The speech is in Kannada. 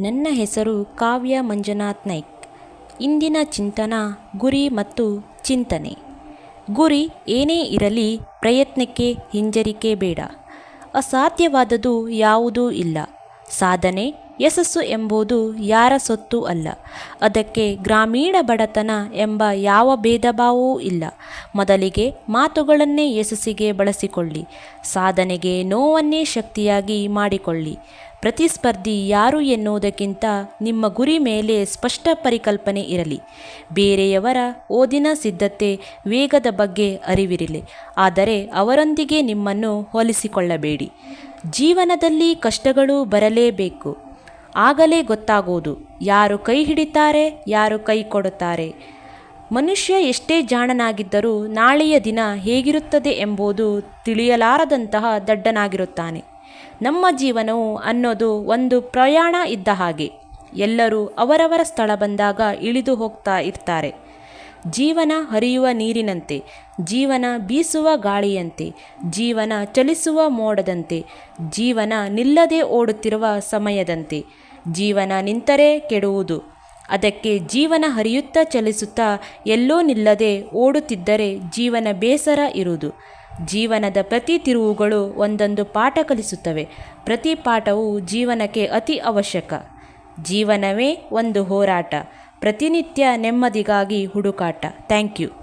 ನನ್ನ ಹೆಸರು ಕಾವ್ಯ ಮಂಜುನಾಥ್ ನಾಯ್ಕ್. ಇಂದಿನ ಚಿಂತನ ಗುರಿ ಮತ್ತು ಚಿಂತನೆ. ಗುರಿ ಏನೇ ಇರಲಿ ಪ್ರಯತ್ನಕ್ಕೆ ಹಿಂಜರಿಕೆ ಬೇಡ. ಅಸಾಧ್ಯವಾದದ್ದು ಯಾವುದೂ ಇಲ್ಲ. ಸಾಧನೆ ಯಶಸ್ಸು ಎಂಬುದು ಯಾರ ಸೊತ್ತು ಅಲ್ಲ. ಅದಕ್ಕೆ ಗ್ರಾಮೀಣ ಬಡತನ ಎಂಬ ಯಾವ ಭೇದಭಾವವೂ ಇಲ್ಲ. ಮೊದಲಿಗೆ ಮಾತುಗಳನ್ನೇ ಯಶಸ್ಸಿಗೆ ಬಳಸಿಕೊಳ್ಳಿ. ಸಾಧನೆಗೆ ನೋವನ್ನೇ ಶಕ್ತಿಯಾಗಿ ಮಾಡಿಕೊಳ್ಳಿ. ಪ್ರತಿಸ್ಪರ್ಧಿ ಯಾರು ಎನ್ನುವುದಕ್ಕಿಂತ ನಿಮ್ಮ ಗುರಿ ಮೇಲೆ ಸ್ಪಷ್ಟ ಪರಿಕಲ್ಪನೆ ಇರಲಿ. ಬೇರೆಯವರ ಓದಿನ ಸಿದ್ಧತೆ ವೇಗದ ಬಗ್ಗೆ ಅರಿವಿರಲಿ. ಆದರೆ ಅವರೊಂದಿಗೆ ನಿಮ್ಮನ್ನು ಹೋಲಿಸಿಕೊಳ್ಳಬೇಡಿ. ಜೀವನದಲ್ಲಿ ಕಷ್ಟಗಳು ಬರಲೇಬೇಕು. ಆಗಲೇ ಗೊತ್ತಾಗುವುದು. ಯಾರು ಕೈ ಹಿಡಿತಾರೆ, ಯಾರು ಕೈ ಕೊಡುತ್ತಾರೆ. ಮನುಷ್ಯ ಎಷ್ಟೇ ಜಾಣನಾಗಿದ್ದರೂ ನಾಳೆಯ ದಿನ ಹೇಗಿರುತ್ತದೆ ಎಂಬುದು ತಿಳಿಯಲಾರದಂತಹ ದಡ್ಡನಾಗಿರುತ್ತಾನೆ. ನಮ್ಮ ಜೀವನವು ಅನ್ನೋದು ಒಂದು ಪ್ರಯಾಣ ಇದ್ದ ಹಾಗೆ. ಎಲ್ಲರೂ ಅವರವರ ಸ್ಥಳ ಬಂದಾಗ ಇಳಿದು ಹೋಗ್ತಾ ಇರ್ತಾರೆ. ಜೀವನ ಹರಿಯುವ ನೀರಿನಂತೆ, ಜೀವನ ಬೀಸುವ ಗಾಳಿಯಂತೆ, ಜೀವನ ಚಲಿಸುವ ಮೋಡದಂತೆ, ಜೀವನ ನಿಲ್ಲದೆ ಓಡುತ್ತಿರುವ ಸಮಯದಂತೆ. ಜೀವನ ನಿಂತರೆ ಕೆಡುವುದು. ಅದಕ್ಕೆ ಜೀವನ ಹರಿಯುತ್ತಾ ಚಲಿಸುತ್ತಾ ಎಲ್ಲೋ ನಿಲ್ಲದೆ ಓಡುತ್ತಿದ್ದರೆ ಜೀವನ ಬೇಸರ ಇರುವುದು. ಜೀವನದ ಪ್ರತಿ ತಿರುವುಗಳು ಒಂದೊಂದು ಪಾಠ ಕಲಿಸುತ್ತವೆ. ಪ್ರತಿ ಪಾಠವು ಜೀವನಕ್ಕೆ ಅತಿ ಅವಶ್ಯಕ. ಜೀವನವೇ ಒಂದು ಹೋರಾಟ. ಪ್ರತಿನಿತ್ಯ ನೆಮ್ಮದಿಗಾಗಿ ಹುಡುಕಾಟ. Thank you.